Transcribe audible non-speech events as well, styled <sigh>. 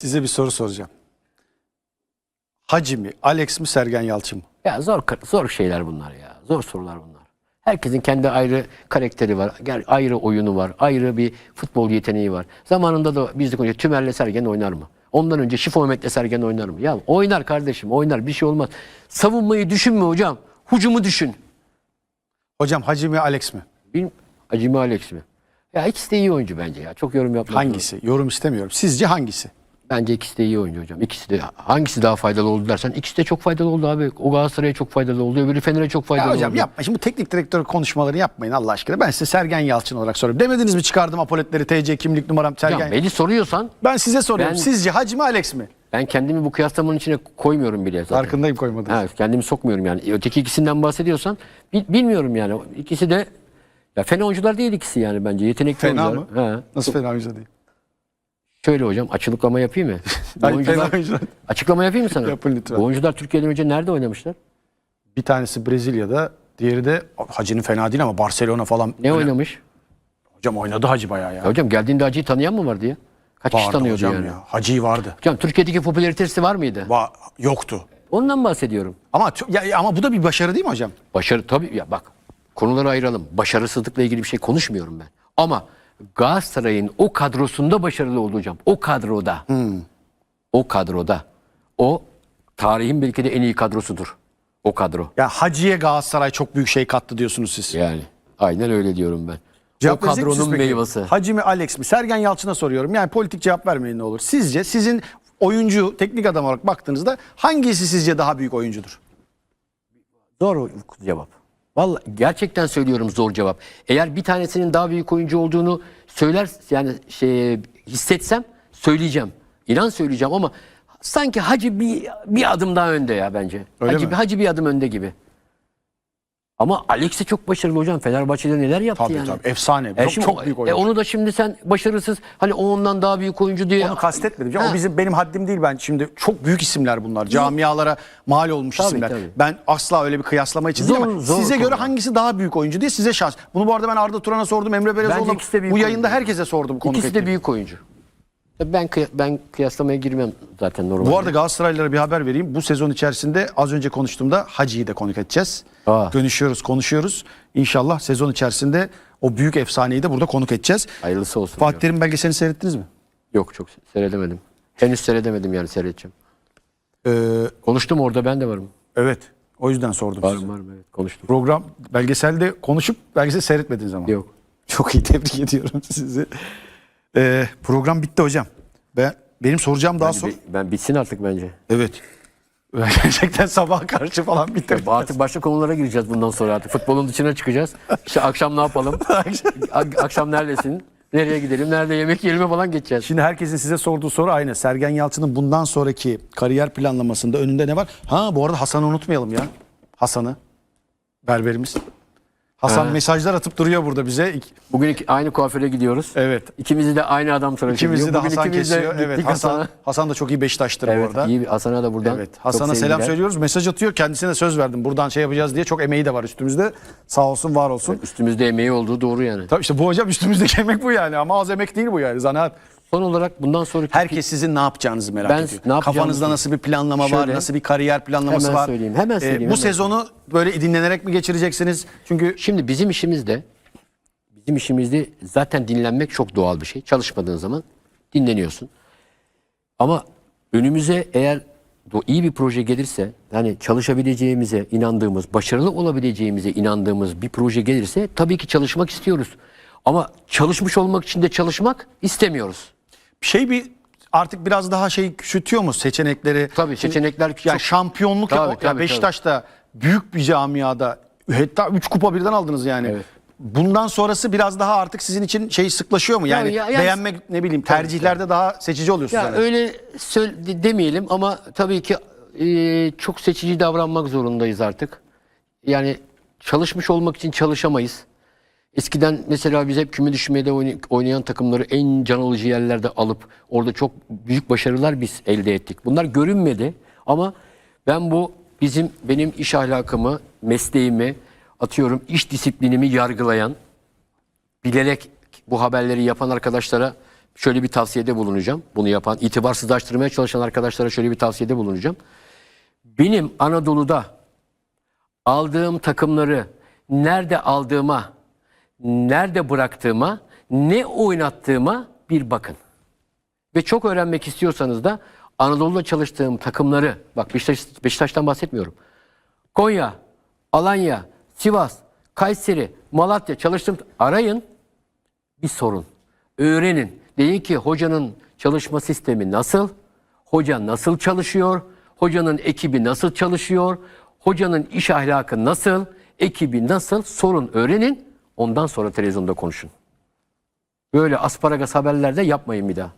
Size bir soru soracağım. Hacı mi, Alex mi, Sergen Yalçın mı? Ya zor zor şeyler bunlar ya. Zor sorular bunlar. Herkesin kendi ayrı karakteri var. Ayrı oyunu var. Ayrı bir futbol yeteneği var. Zamanında da biz de konuşuyoruz. Tümer'le Sergen oynar mı? Ondan önce Şifo Mehmet'le Sergen oynar mı? Ya oynar kardeşim oynar bir şey olmaz. Savunmayı düşünme hocam. Hucumu düşün. Hocam Hacı mi, Alex mi? Bil, Acemi Alex mi? Ya ikisi de iyi oyuncu bence ya. Çok yorum yapmak Hangisi? Yorum istemiyorum. Sizce hangisi? Bence ikisi de iyi oyuncu hocam. İkisi de hangisi daha faydalı oldu dersen ikisi de çok faydalı oldu abi. O Galatasaray'a çok faydalı oldu. Öbürü Fener'e çok faydalı Ya hocam oldu. yapma. Şimdi bu teknik direktör konuşmaları yapmayın Allah aşkına. Ben size Sergen Yalçın olarak soruyorum. Demediniz mi çıkardım apoletleri, TC kimlik numaram Sergen? Hocam beni soruyorsan Ben size soruyorum. Ben- Sizce Hacı mı, Alex mi? ben kendimi bu kıyaslamanın içine koymuyorum bile zaten. Farkındayım koymadınız. Ha, kendimi sokmuyorum yani. Öteki ikisinden bahsediyorsan bil- bilmiyorum yani. İkisi de ya fena oyuncular değil ikisi yani bence. Yetenekli Fena oyuncular. mı? Ha. Nasıl fena oyuncu değil? Şöyle hocam açıklama yapayım mı? <laughs> Bu oyuncular, fena oyuncular. açıklama yapayım mı sana? Yapın lütfen. Bu oyuncular Türkiye'den önce nerede oynamışlar? Bir tanesi Brezilya'da, diğeri de Hacı'nın fena değil ama Barcelona falan. Ne Öyle- oynamış? Hocam oynadı Hacı bayağı ya. Ya hocam geldiğinde Hacı'yı tanıyan mı vardı ya? Kaç kişi Vardı tanıyordu hocam yani? ya. Hacı vardı. Hocam Türkiye'deki popülaritesi var mıydı? Va yoktu. Ondan bahsediyorum. Ama tü- ya, ama bu da bir başarı değil mi hocam? Başarı tabii ya bak konuları ayıralım. Başarısızlıkla ilgili bir şey konuşmuyorum ben. Ama Galatasaray'ın o kadrosunda başarılı oldu hocam. O kadroda. O kadroda. O tarihin belki de en iyi kadrosudur. O kadro. Ya Hacı'ya Galatasaray çok büyük şey kattı diyorsunuz siz. Yani aynen öyle diyorum ben. Cevap o kadronun meyvesi. Hacı mi Alex mi? Sergen Yalçın'a soruyorum. Yani politik cevap vermeyin ne olur. Sizce sizin oyuncu, teknik adam olarak baktığınızda hangisi sizce daha büyük oyuncudur? Zor cevap. Vallahi gerçekten söylüyorum zor cevap. Eğer bir tanesinin daha büyük oyuncu olduğunu söyler yani şey hissetsem söyleyeceğim. İnan söyleyeceğim ama sanki Hacı bir bir adım daha önde ya bence. Öyle Hacı, mi? Hacı bir adım önde gibi. Ama Alex de çok başarılı hocam. Fenerbahçe'de neler yaptı Tabii yani. tabii. Efsane. E çok, şimdi çok büyük e oyuncu. onu da şimdi sen başarısız hani o ondan daha büyük oyuncu diye Onu kastetmedim. canım. Ha. O bizim benim haddim değil ben. Şimdi çok büyük isimler bunlar. Camialara mal olmuş Tabii, isimler. tabii. Ben asla öyle bir kıyaslama için değil Zor- ama zor size göre hangisi daha büyük oyuncu diye size şans. Bunu bu arada ben Arda Turan'a sordum, Emre Belezoğlu'na. ikisi de büyük Bu yayında oyuncu. herkese sordum konu İkisi de büyük oyuncu. Ben kıya- ben kıyaslamaya girmem zaten normalde. Bu arada Galatasaraylılara bir haber vereyim. Bu sezon içerisinde az önce konuştuğumda Hacı'yı da konuk edeceğiz. Aa. Dönüşüyoruz, konuşuyoruz. İnşallah sezon içerisinde o büyük efsaneyi de burada konuk edeceğiz. hayırlısı olsun. Fatih. Terim belgeselini seyrettiniz mi? Yok çok seyredemedim. Henüz seyredemedim yani seyredeceğim. Ee, Konuştum orada ben de varım. evet. O yüzden sordum size. Varım varım evet konuştum. Program belgeselde konuşup belgesel seyretmediniz ama. Yok. Çok iyi tebrik ediyorum <laughs> sizi. Ee, program bitti hocam. Ben benim soracağım daha sor. ben bitsin artık bence. Evet. <laughs> Gerçekten sabaha karşı falan bitti. Artık başka konulara gireceğiz bundan sonra artık. Futbolun dışına çıkacağız. İşte akşam ne yapalım? <laughs> Ak- akşam neredesin? Nereye gidelim? Nerede yemek yiyelim falan geçeceğiz. Şimdi herkesin size sorduğu soru aynı. Sergen Yalçın'ın bundan sonraki kariyer planlamasında önünde ne var? Ha bu arada Hasan'ı unutmayalım ya. Hasan'ı. Berberimiz. Hasan Ha. mesajlar atıp duruyor burada bize. İk- Bugün iki- aynı kuaföre gidiyoruz. Evet. İkimizi de aynı adam tıraş ediyor. İkimizi de Bugün Hasan ikimiz de kesiyor. gittik Evet. Hasan, Hasan'a. Hasan da çok iyi Beşiktaş'tır bu Evet, arada. iyi bir Hasan'a da buradan Evet. çok Hasan'a selam sevgiler. söylüyoruz. Mesaj atıyor. Kendisine söz verdim. Buradan şey yapacağız diye. Çok emeği de var üstümüzde. Sağ olsun, var olsun. Üstümüzde emeği olduğu doğru yani. Tabii işte bu hocam üstümüzdeki emek bu yani. Ama az emek değil bu yani. Zanaat. Son olarak bundan sonraki Herkes sizin ne yapacağınızı merak Ben ediyor. ne yapacağımızı- Kafanızda nasıl bir planlama var, Şöyle- nasıl bir kariyer planlaması Hemen var? söyleyeyim, hemen Ee, söyleyeyim, bu hemen sezonu böyle dinlenerek mi geçireceksiniz? Çünkü Şimdi bizim işimizde bizim işimizde zaten dinlenmek çok doğal bir şey. Çalışmadığın zaman dinleniyorsun. Ama önümüze eğer do- iyi bir proje gelirse, yani çalışabileceğimize inandığımız, başarılı olabileceğimize inandığımız bir proje gelirse tabii ki çalışmak istiyoruz. Ama çalışmış olmak için de çalışmak istemiyoruz. Şey bir artık biraz daha şey küçültüyor mu seçenekleri? Tabii seçenekler Yani çok- şampiyonluk Tabii, ya tabii, Beşiktaş'ta büyük bir camiada hatta 3 kupa birden aldınız yani. Evet. Bundan sonrası biraz daha artık sizin için şey sıklaşıyor mu? Yani Ya- ya- beğenmek ne bileyim tercihlerde daha seçici oluyorsunuz. Ya herhalde. öyle demeyelim ama tabii ki e, çok seçici davranmak zorundayız artık. Yani çalışmış olmak için çalışamayız. Eskiden mesela biz hep küme düşmede oynay- oynayan takımları en can alıcı yerlerde alıp orada çok büyük başarılar biz elde ettik. Bunlar görünmedi ama ben bu bizim benim iş ahlakımı, mesleğimi, atıyorum iş disiplinimi yargılayan bilerek bu haberleri yapan arkadaşlara şöyle bir tavsiyede bulunacağım. Bunu yapan, itibarsızlaştırmaya çalışan arkadaşlara şöyle bir tavsiyede bulunacağım. Benim Anadolu'da aldığım takımları nerede aldığıma, nerede bıraktığıma, ne oynattığıma bir bakın. Ve çok öğrenmek istiyorsanız da Anadolu'da çalıştığım takımları, bak Beşiktaş, Beşiktaş'tan bahsetmiyorum. Konya, Alanya, Sivas, Kayseri, Malatya çalıştığım arayın bir sorun. Öğrenin. Deyin ki hocanın çalışma sistemi nasıl? Hoca nasıl çalışıyor? Hocanın ekibi nasıl çalışıyor? Hocanın iş ahlakı nasıl? Ekibi nasıl? Sorun öğrenin. Ondan sonra televizyonda konuşun. Böyle asparagas haberlerde yapmayın bir daha.